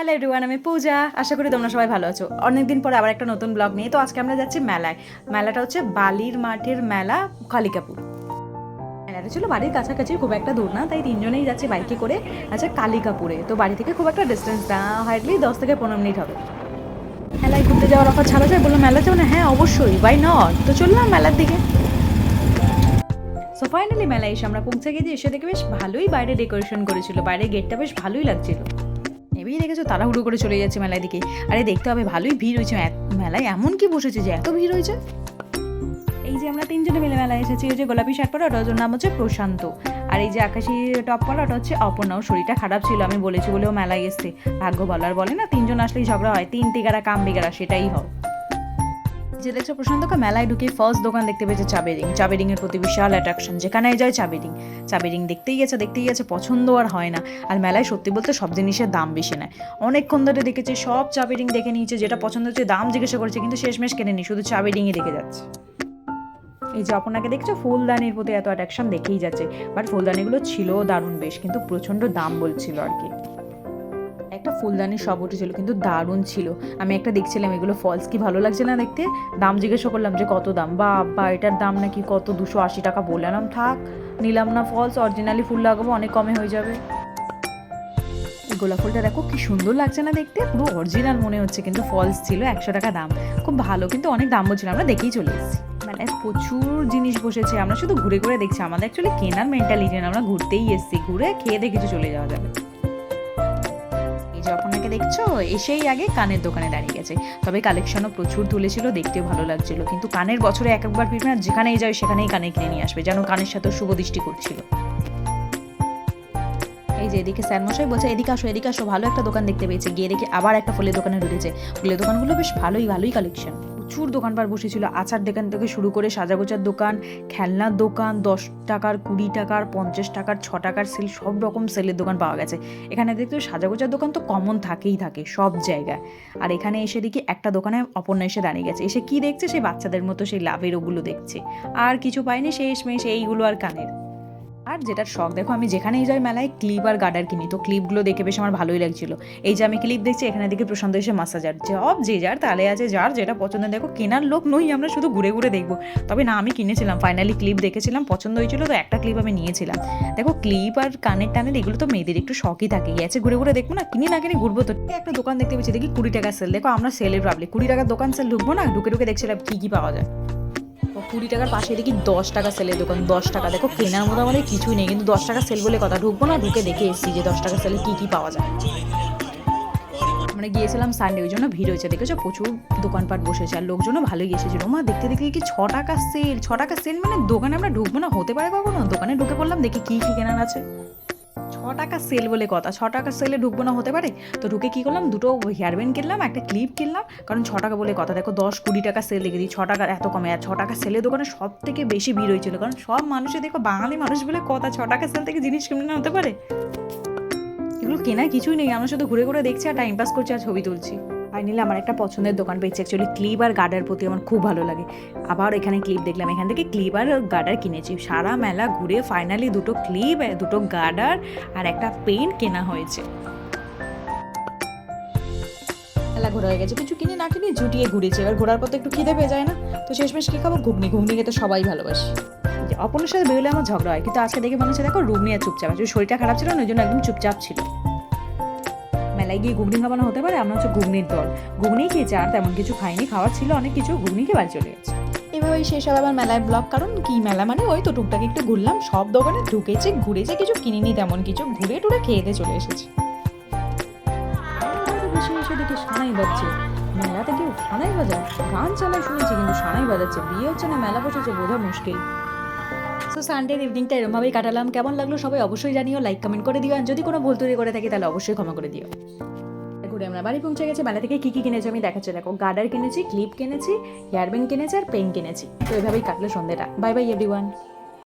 Hello everyone আমি পূজা। আশা করি তোমরা সবাই ভালো আছো। অনেকদিন পরে আবার একটা নতুন ব্লগ নিয়ে। তো আজকে আমরা যাচ্ছি মেলায়। মেলাটা হচ্ছে বালির মাঠের মেলা, কালিকাপুর। মেলাটা ছিল বাড়ির কাছাকাছি, খুব একটা দূর না, তাই তিনজনেই যাচ্ছি বাইকে করে। আচ্ছা কালিকাপুরে। তো বাড়ি থেকে খুব একটা ডিস্টেন্স না হার্ডলি দশ থেকে পনেরো মিনিট হবে। মেলায় ঘুরতে যাওয়ার অফার ছাড়া যায়? বললাম মেলা যাও না? হ্যাঁ অবশ্যই বাই নট তো চললাম মেলার দিকে। সো ফাইনালি মেলায় এসে আমরা পৌঁছে গেছি। এসে দেখে বেশ ভালোই বাইরে ডেকোরেশন করেছিল। বাইরে গেটটা বেশ ভালোই লাগছিল। এবেই দেখেছ? তাড়াহুড়ো করে চলে যাচ্ছে মেলায় দিকে। আরে দেখতে হবে, ভালোই ভিড় হয়েছে। মেলায় এমন কি বসেছে যে এত ভিড় হয়েছে? এই যে আমরা তিনজনে মিলে মেলায় এসেছি ওই যে গোলাপি শার্ট পরা ওটার নাম হচ্ছে প্রশান্ত। আর এই যে আকাশি টপ পরা ওটা হচ্ছে অপর্ণা ওর শরীরটা খারাপ ছিল, আমি বলেছি বলেও মেলায় এসছে। ভাগ্য বলার বলে না, তিনজন আসলেই ঝগড়া হয়। তিন তিগারা কাম বিগারা সেটাই হয়। যে দেখছ প্রশান্তকে মেলায় ঢুকে ফার্স্ট দোকান দেখতে পেয়েছে চাবি রিং। চাবি রিং এর প্রতি বিশাল অ্যাট্রাকশন যেখানে যায় চাবি রিং। চাবি রিং দেখতেই গেছে দেখতেই গেছে, পছন্দ আর হয় না। আর মেলায় সত্যি বলতে সব জিনিসের দাম বেশি নেয়। অনেকক্ষণ ধরে দেখেছি সব চাবি রিং দেখে নিয়েছে, যেটা পছন্দ হচ্ছে দাম জিজ্ঞাসা করেছে, কিন্তু শেষমেশ কেনেনি, শুধু চাবি রিংই দেখে যাচ্ছে। এই যে আপনাকে দেখছ, ফুলদানির প্রতি এত অ্যাট্রাকশন দেখেই যাচ্ছে। বাট ফুলদানিগুলো ছিল দারুণ বেশ, কিন্তু প্রচণ্ড দাম বলছিল আর কি। একটা ফুলদানি সব উঠেছিল, কিন্তু দারুণ ছিল। আমি একটা দেখছিলাম, এগুলো ফলস কি ভালো লাগছে না দেখতে? দাম জিজ্ঞাসা করলাম যে কত দাম? বা বা এটার দাম নাকি কত? দুশো আশি টাকা বললাম, থাক, নিলাম না ফলস অরিজিনালি ফুল লাগাবো, অনেক কমে হয়ে যাবে। গোলাপ ফুলটা দেখো কি সুন্দর লাগছে না দেখতে? পুরো অরিজিনাল মনে হচ্ছে, কিন্তু ফলস ছিল, একশো টাকা দাম। খুব ভালো, কিন্তু অনেক দাম বলছিল, আমরা দেখেই চলে এসেছি। মানে প্রচুর জিনিস বসেছে, আমরা শুধু ঘুরে ঘুরে দেখছি, আমাদের অ্যাকচুয়ালি কেনার মেন্টালিটি না, আমরা ঘুরতেই এসেছি, ঘুরে খেয়ে দিয়ে কিছু চলে যাওয়া যাবে। এই যে আপনাকে দেখছ, এসেই আগে কানের দোকানে দাঁড়িয়ে গেছে। তবে কালেকশনও প্রচুর তুলেছিল, দেখতেও ভালো লাগছিল। কিন্তু কানের বছরে এক একবার ফিরবে না, যেখানেই যায় সেখানেই কানে কিনে নিয়ে আসবে, যেন কানের সাথে শুভ দৃষ্টি করছিল। এই যে এদিকে স্যার মশাই বলছে, এদিকে আসো এদিকে আসো, ভালো একটা দোকান দেখতে পেয়েছে। গিয়ে দেখে আবার একটা ফুলের দোকানে ঢুকেছে। ফুলের দোকানগুলো বেশ ভালোই ভালোই কালেকশন প্রচুর দোকানপাট বসেছিল। আচার দোকান থেকে শুরু করে সাজাগোজার দোকান খেলনার দোকান, দশ টাকার, কুড়ি টাকার, পঞ্চাশ টাকার, ছ টাকার সেল সব রকম সেলের দোকান পাওয়া গেছে। এখানে দেখতে সাজাগোজার দোকান তো কমন থাকেই থাকে, সব জায়গায়। আর এখানে এসে দেখি একটা দোকানে অপর্ণা এসে দাঁড়িয়ে গেছে। এসে কি দেখছে? সেই বাচ্চাদের মতো সেই লাভের ওগুলো দেখছে। আর কিছু পাইনি শেষ মেশ এইগুলো আর কানের। আর যেটার শখ, দেখো আমি যেখানেই যাই মেলায় ক্লিপ আর গার্ডার কিনি। তো ক্লিপগুলো দেখে বেশ আমার ভালোই লাগছিল। এই যে আমি ক্লিপ দেখছি, এখানে দেখে প্রশান্ত এসে মাসাজার জব যে যার তালে আছে, যার যেটা পছন্দ। দেখো কেনার লোক নই, আমরা শুধু ঘুরে ঘুরে দেখব। তবে না, আমি কিনেছিলাম ফাইনালি ক্লিপ দেখেছিলাম, পছন্দ হয়েছিল, তো একটা ক্লিপ আমি নিয়েছিলাম। দেখো ক্লিপ আর কানের টানের এগুলো তো মেয়েদের একটু শখই থাকে। আছে ঘুরে ঘুরে দেখব না, কিনি না কিনে ঘুরবো তো। একটা দোকান দেখতে পেয়েছি দেখি কুড়ি টাকার সেল দেখো আমরা সেলের পাবলিক কুড়ি টাকার দোকান সেল ঢুকবো না, ঢুকে ঢুকে দেখছিলাম কী কী পাওয়া যায়। কুড়ি টাকার পাশে দেখি দশ টাকা সেলের দোকান, দশ টাকা। দেখো, কেনার মতো আমাদের কিছুই নেই, কিন্তু দশ টাকা সেল বলে কথা, ঢুকবো না, ঢুকে দেখে এসেছি যে দশ টাকা সেলে কী কী পাওয়া যায়। আমরা গিয়েছিলাম সানডে ওই জন্য ভিড় হয়েছে, দেখেছ? প্রচুর দোকানপাট বসেছে, আর লোকজনও ভালোই এসেছিল মা দেখতে দেখতে কি ছ টাকা সেল ছ টাকা সেল মানে দোকানে আমরা ঢুকবো না, হতে পারে কখনো। দোকানে ঢুকে পড়লাম, দেখি কী কী কেনার আছে। ছ টাকা সেল বলে কথা। ছ টাকা সেলে ঢুকবো না, হতে পারে? তো ঢুকে কী করলাম? দুটো হেয়ার ব্যান্ড কিনলাম, একটা ক্লিপ কিনলাম। কারণ ছ টাকা বলে কথা, দেখো দশ কুড়ি টাকা সেল দেখে দিই। ছ টাকার এত কমে, আর ছ টাকা সেলের দোকানে সব থেকে বেশি ভিড় হয়েছিল। কারণ সব মানুষে দেখো বাঙালি মানুষ বলে কথা, ছ টাকা সেল থেকে জিনিস কিনে না হতে পারে? এগুলো কেনা কিছুই নেই। আমরা শুধু ঘুরে ঘুরে দেখছি আর টাইম পাস করছি আর ছবি তুলছি। ফাইনালি আমার একটা পছন্দের দোকান পেয়েছি। অ্যাকচুয়ালি ক্লিপ আর গার্ডার প্রতি আমার খুব ভালো লাগে। আবার এখানে ক্লিপ দেখলাম। এখান থেকে ক্লিপ আর গার্ডার কিনেছি। সারা মেলা ঘুরে ফাইনালি দুটো ক্লিপ দুটো গার্ডার আর একটা পেন কেনা হয়েছে। মেলা ঘোরা হয়ে গেছে। কিছু কিনে না কিনে জুটিয়ে ঘুরেছে। এবার ঘোরার পর তো একটু খিদে পেয়ে যায় না? তো শেষমেশ কী খাব? ঘুগনি। ঘুগনি খেতে সবাই ভালোবাসি। যে অপর্ণের সাথে বেরোলে আমার ঝগড়া হয়। কিন্তু আজকে দেখে মনে হচ্ছে, দেখো রুম নিয়ে চুপচাপ আছে। শরীরটা খারাপ ছিল না, ওই জন্য একদম চুপচাপ ছিল। মেলায় গিয়ে ঘুগনি খাওয়ানো হতে পারে আমরা হচ্ছে ঘুগনির দল। ঘুগনি খেয়েছে আর তেমন কিছু খাইনি খাওয়ার ছিল অনেক কিছু ঘুগনি খেয়ে বাড়ি চলে গেছে। এভাবেই শেষ হবে আবার মেলায় ব্লগ কারণ কি মেলা মানে? ওই তো টুকটাক একটু ঘুরলাম সব দোকানে ঢুকেছে ঘুরেছে কিছু কিনিনি তেমন কিছু ঘুরে টুরে খেয়ে দিয়ে চলে এসেছে। এসে দেখে সানাই বাজছে। বাজায় গান চালায় শুনেছি কিন্তু সানাই বাজাচ্ছে। বিয়ে হচ্ছে না মেলা বসেছে বোঝা মুশকিল। সো সানডের ইভিনিংটা এরমভাবেই কাটালাম। কেমন লাগল সবাই অবশ্যই জানিও লাইক কমেন্ট করে দিও। আর যদি কোনো ভুল তৈরি করে থাকি, তাহলে অবশ্যই ক্ষমা করে দিও। ঘুরে আমরা বাড়ি পৌঁছে গেছি। মেলা থেকে কী কী কিনেছি আমি দেখাচ্ছি। দেখো, গার্ডার কিনেছি, ক্লিপ কিনেছি, হেয়ারব্যান্ড কিনেছি আর পেন কিনেছি। তো এভাবেই কাটলো সন্ধ্যেটা। Bye by everyone